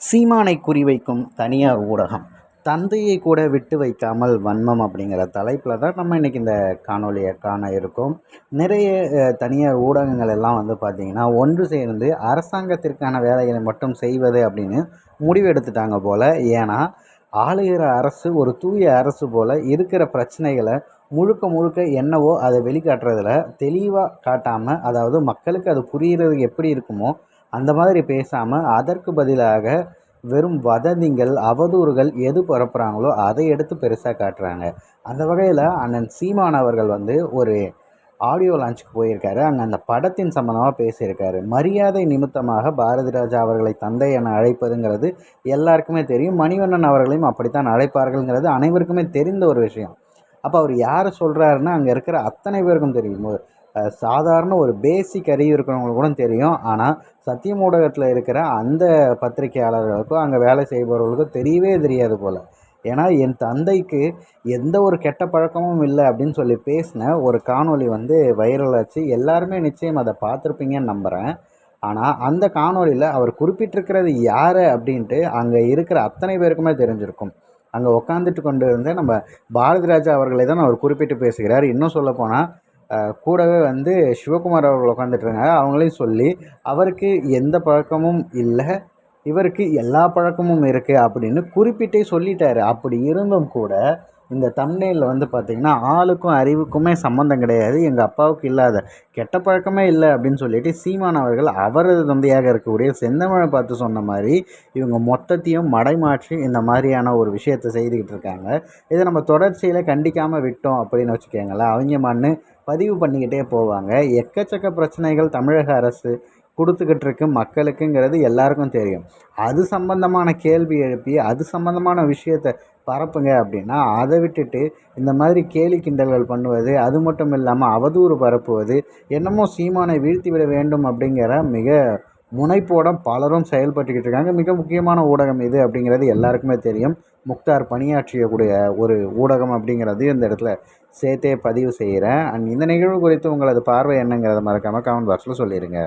சீமானை குறிவைக்கும் தனியார் ஊடகம். தந்தையை கூட விட்டு வைக்காமல் வன்மம் அப்படிங்கிற தலைப்பில் தான் நம்ம இன்றைக்கி இந்த காணொலியை காண இருக்கோம். நிறைய தனியார் ஊடகங்கள் எல்லாம் வந்து பார்த்திங்கன்னா ஒன்று சேர்ந்து அரசாங்கத்திற்கான வேலைகளை மட்டும் செய்வது அப்படின்னு முடிவெடுத்துட்டாங்க போல். ஏன்னா ஆளுகிற அரசு ஒரு தூய அரசு போல் இருக்கிற பிரச்சனைகளை முழுக்க முழுக்க என்னவோ அதை வெளிக்காட்டுறதுல தெளிவாக காட்டாமல் அதாவது மக்களுக்கு அது புரிகிறது எப்படி இருக்குமோ அந்த மாதிரி பேசாமல் அதற்கு பதிலாக வெறும் வதந்திங்கள் அவதூறுகள் எது பரப்புகிறாங்களோ அதை எடுத்து பெருசாக காட்டுறாங்க. அந்த வகையில் அண்ணன் சீமான் அவர்கள் வந்து ஒரு ஆடியோ லான்ச்சுக்கு போயிருக்காரு. அங்கே அந்த படத்தின் சம்மந்தமாக பேசியிருக்காரு. மரியாதை நிமித்தமாக பாரதி ராஜா அவர்களை தந்தை என அழைப்பதுங்கிறது எல்லாருக்குமே தெரியும். மணிவண்ணன் அவர்களையும் அப்படித்தான் அழைப்பார்கள்ங்கிறது அனைவருக்குமே தெரிந்த ஒரு விஷயம். அப்போ அவர் யார் சொல்கிறாருன்னு அங்கே இருக்கிற அத்தனை பேருக்கும் தெரியும். சாதாரண ஒரு பேசிக் அறிவு இருக்கிறவங்களுக்கு கூட தெரியும். ஆனால் சத்தியம் ஊடகத்தில் இருக்கிற அந்த பத்திரிகையாளர்களுக்கும் அங்கே வேலை செய்பவர்களுக்கும் தெரியவே தெரியாது போல். ஏன்னா என் தந்தைக்கு எந்த ஒரு கெட்ட பழக்கமும் இல்லை அப்படின்னு சொல்லி பேசின ஒரு காணொளி வந்து வைரல் ஆச்சு. எல்லாருமே நிச்சயம் அதை பார்த்துருப்பீங்கன்னு நம்புகிறேன் ஆனால் அந்த காணொளியில் அவர் குறிப்பிட்டிருக்கிறது யார் அப்படின்ட்டு அங்கே இருக்கிற அத்தனை பேருக்குமே தெரிஞ்சிருக்கும். அங்கே உட்காந்துட்டு கொண்டு இருந்த நம்ம பாரதிராஜா அவர்களை தான் அவர் குறிப்பிட்டு பேசுகிறார். இன்னும் சொல்லப்போனால் கூடவே வந்து சிவகுமார் அவர்கள் உட்காந்துட்டு அவங்களையும் சொல்லி அவருக்கு எந்த பழக்கமும் இல்லை. இவருக்கு எல்லா பழக்கமும் இருக்குது அப்படின்னு குறிப்பிட்டே சொல்லிட்டாரு. அப்படி இருந்தும் கூட இந்த தம்னேலில் வந்து பார்த்திங்கன்னா ஆளுக்கும் அறிவுக்குமே சம்மந்தம் கிடையாது எங்கள் அப்பாவுக்கு இல்லாத கெட்ட பழக்கமே இல்லை அப்படின்னு சொல்லிட்டு சீமான் அவர்கள் அவரது தந்தையாக இருக்கக்கூடிய செந்தமிழை பார்த்து சொன்ன மாதிரி இவங்க மொத்தத்தையும் மடைமாற்றி இந்த மாதிரியான ஒரு விஷயத்தை செய்துக்கிட்டு இருக்காங்க. இதை நம்ம தொடர்ச்சியில் கண்டிக்காமல் விட்டோம் அப்படின்னு வச்சுக்கோங்களேன். அவங்க மண்ணு பதிவு பண்ணிக்கிட்டே போவாங்க. எக்கச்சக்க பிரச்சனைகள் தமிழக அரசு கொடுத்துக்கிட்டு இருக்கு மக்களுக்குங்கிறது எல்லாருக்கும் தெரியும். அது சம்பந்தமான கேள்வி எழுப்பி அது சம்பந்தமான விஷயத்தை பரப்புங்க அப்படின்னா அதை விட்டுட்டு இந்த மாதிரி கேலி கிண்டல்கள் பண்ணுவது அது மட்டும் இல்லாமல் அவதூறு பரப்புவது என்னமோ சீமானை வீழ்த்தி விட வேண்டும் அப்படிங்கிற மிக முனைப்போட பலரும் செயல்பட்டுக்கிட்டு இருக்காங்க. மிக முக்கியமான ஊடகம் இது அப்படிங்கிறது எல்லாருக்குமே தெரியும். முக்தார் பணியாற்றியக்கூடிய ஒரு ஊடகம் அப்படிங்கிறது இந்த இடத்துல சேர்த்தே பதிவு செய்கிறேன். அண்ட் இந்த நிகழ்வு குறித்து உங்களது பார்வை என்னங்கிறத மறக்காமல் கமெண்ட் பாக்ஸில் சொல்லிடுங்க